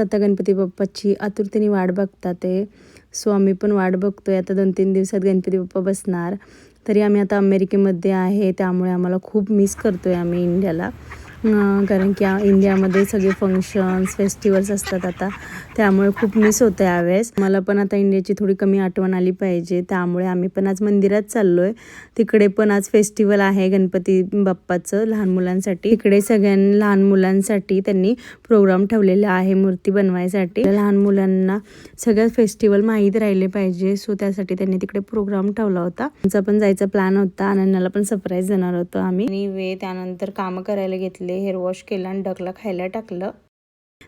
आता गणपती बाप्पाची आतुरतेने वाट बघतात ते. सो आम्ही पण वाट बघतोय. आता दोन तीन दिवसात गणपती बाप्पा बसणार. तरी आम्ही आता अमेरिकेमध्ये आहे. त्यामुळे आम्हाला खूप मिस करतोय आम्ही इंडियाला. कारण की इंडियामध्ये सगळे फंक्शन्स फेस्टिवल्स असतात आता. त्यामुळे खूप मिस होतं यावेळेस. मला पण आता इंडियाची थोडी कमी आठवण आली पाहिजे. त्यामुळे आम्ही पण आज मंदिरात चाललो आहे तिकडे पण आज फेस्टिवल आहे गणपती बाप्पाचं लहान मुलांसाठी. इकडे सगळ्या लहान मुलांसाठी त्यांनी प्रोग्राम ठेवलेला आहे मूर्ती बनवायसाठी. लहान मुलांना सगळ्या फेस्टिवल माहीत राहिले पाहिजे. सो त्यासाठी त्यांनी तिकडे प्रोग्राम ठेवला होता. आमचा पण जायचा प्लॅन होता. अनन्याला पण सरप्राईज देणार होतो आम्ही. आणि वे त्यानंतर कामं करायला घेतले. हेअर वॉश केलं आणि डकला खायला टाकलं.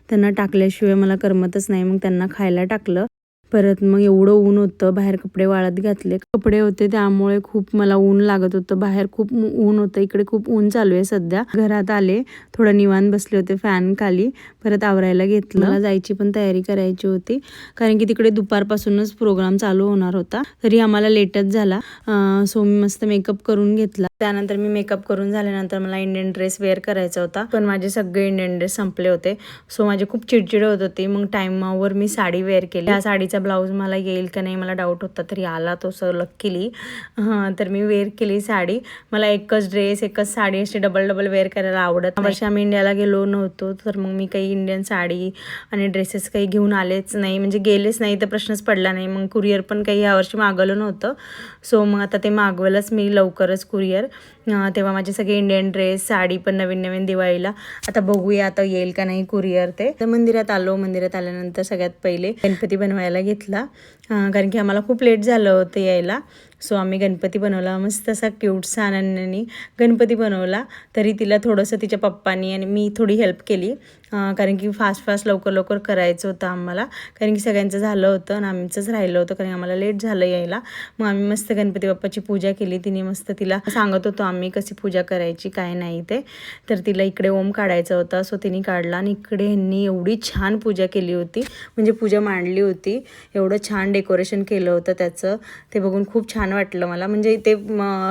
त्यांना टाकल्याशिवाय मला करमतच नाही. मग त्यांना खायला टाकलं. परत मग एवढं ऊन होतं बाहेर कपडे वाळत घातले. कपडे होते त्यामुळे खूप मला ऊन लागत होतं. बाहेर खूप ऊन होतं इकडे खूप ऊन चालू आहे सध्या. घरात आले थोडं निवांत बसले होते फॅन खाली. परत आवरायला घेतलं. मला जायची पण तयारी करायची होती. कारण की तिकडे दुपारपासूनच प्रोग्राम चालू होणार होता. तरी आम्हाला लेटच झाला. सो मी मस्त मेकअप करून घेतला. त्यानंतर मी मेकअप करून झाल्यानंतर मला इंडियन ड्रेस वेअर करायचा होता. पण माझे सगळे इंडियन ड्रेस संपले होते. सो माझे खूप चिडचिड होत होती. मग टाईमावर मी साडी वेअर केली. या साडीचा ब्लाऊज मला येईल का नाही मला डाऊट होता तरी आला तो सर लक्कीली तर मी वेअर केली साडी. मला एकच ड्रेस एकच साडी अशी डबल डबल वेअर करायला आवडत वर्षी आम्ही इंडियाला गेलो नव्हतो तर मग मी काही इंडियन साडी आणि ड्रेसेस काही घेऊन आलेच नाही. म्हणजे गेलेच नाही तर प्रश्नच पडला नाही. मग कुरिअर पण काही यावर्षी मागवलं नव्हतं. सो मग आता ते मागवलंच मी लवकरच कुरिअर तेव्हा माझे सगळे इंडियन ड्रेस साडी पण नवीन नवीन दिवाळीला. आता बघूया आता येईल का नाही कुरिअर ते. तर मंदिरात आलो. मंदिरात आल्यानंतर सगळ्यात पहिले गणपती बनवायला घेतला. कारण की आम्हाला खूप लेट झालं होतं यायला. सो आम्ही गणपती बनवला. मस्त असा क्यूटसा अनन्यानी गणपती बनवला. तरी तिला थोडंसं तिच्या पप्पानी आणि मी थोडी हेल्प केली. कारण की फास्ट फास्ट लवकर लवकर करायचं होतं आम्हाला. कारण की सगळ्यांचं झालं होतं आणि आमचंच राहिलं होतं कारण आम्हाला लेट झालं यायला. मग आम्ही मस्त गणपती बाप्पाची पूजा केली. तिने मस्त तिला सांगत होतो आम्ही कशी पूजा करायची काय नाही ते. तर तिला इकडे ओम काढायचा होता. सो तिने काढला आणि इकडे ह्यांनी एवढी छान पूजा केली होती. म्हणजे पूजा मांडली होती. एवढं छान डेकोरेशन केलं होतं त्याचं. ते बघून खूप छान वाटलं मला. म्हणजे ते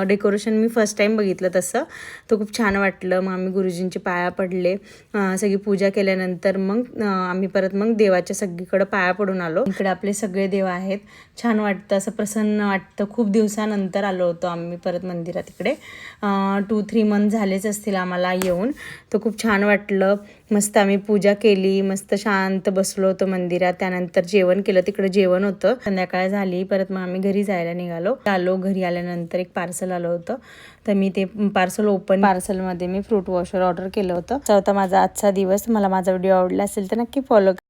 डेकोरेशन मी फर्स्ट टाईम बघितलं तसं. तर खूप छान वाटलं. मग आम्ही गुरुजींचे पाया पडले. सगळी पूजा पूजा केल्यानंतर मग आम्ही परत मग देवाच्या सगळीकडं पाया पडून आलो. इकडे आपले सगळे देव आहेत. छान वाटतं असं प्रसन्न वाटतं. खूप दिवसानंतर आलो होतो आम्ही परत मंदिरात इकडे. टू थ्री मंथ झालेच असतील आम्हाला येऊन. तर खूप छान वाटलं. मस्त आम्ही पूजा केली मस्त शांत बसलो होतो मंदिरात. त्यानंतर जेवण केलं तिकडे जेवण होतं. संध्याकाळ झाली परत मग आम्ही घरी जायला निघालो. आलो घरी आल्यानंतर एक पार्सल आलं होतं. तर मी ते पार्सल ओपन पार्सलमध्ये मी फ्रूट वॉशर ऑर्डर केलं होतं. तर होता माझा आजचा दिवस मला माझा व्हिडिओ आवडला असेल तर नक्की फॉलो